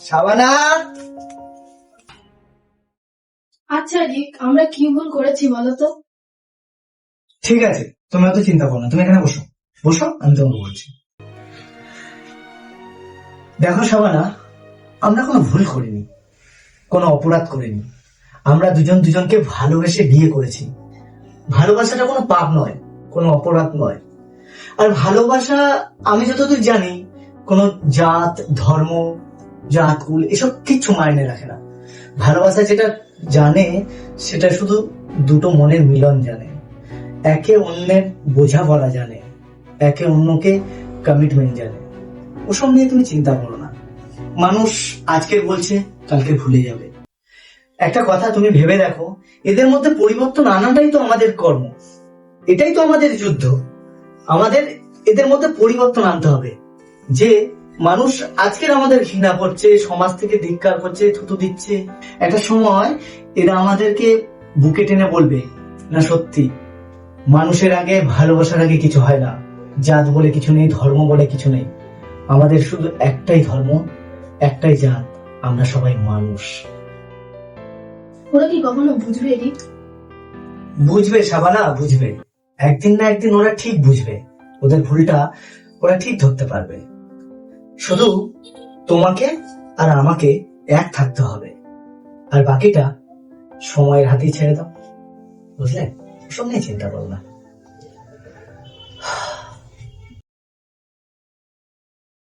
সাবানা! আচ্ছা রিক আমরা কি ভুল করেছি বলতো? ঠিক আছে তুমি অত চিন্তা করো না তুমি এখানে বসো। বসো আমি তোমাকে বলছি। দেখো সাবানা আমরা কোনো ভুল করিনি কোনো অপরাধ করিনি। আমরা দুজন দুজনকে ভালোবেসে বিয়ে করেছি। ভালোবাসাটা কোনো পাপ নয় কোনো অপরাধ নয়। আর ভালোবাসা আমি যতদূর জানি কোনো জাত ধর্ম জাত কুল, এসব কিচ্ছু মাইনে রাখে না। ভালোবাসা যেটা জানে, সেটা শুধু দুটো মনের মিলন জানে। একে অন্যের বোঝা বলা জানে, একে অন্যকে কমিটমেন্ট জানে। ওসব নিয়ে তুমি চিন্তা করো না। মানুষ আজকে বলছে, কালকে ভুলে যাবে। একটা কথা তুমি ভেবে দেখো, এদের মধ্যে পরিবর্তন আনাটাই তো আমাদের কর্ম। এটাই তো আমাদের যুদ্ধ। আমাদের, এদের মধ্যে পরিবর্তন আনতে হবে। যে মানুষ আজকের আমাদের ঘৃণা করছে সমাজ থেকে ধিক্কার করছে থুতু দিচ্ছে। একটা সময় এরা আমাদেরকে বুকে টেনে বলবে না সত্যি মানুষের আগে ভালোবাসার আগে কিছু হয় না। জাত বলে কিছু নেই ধর্ম বলে কিছু নেই। আমাদের শুধু একটাই ধর্ম একটাই জাত আমরা সবাই মানুষ। ওরা কি কখনো বুঝবে বুঝবে সাবানা বুঝবে। একদিন না একদিন ওরা ঠিক বুঝবে। ওদের ভুলটা ওরা ঠিক ধরতে পারবে। শুধু তোমাকে আর আমাকে এক থাকতে হবে। আর বাকিটা সময়ের হাতেই ছেড়ে দাও। বুঝলে? সব নিয়ে চিন্তা করো না।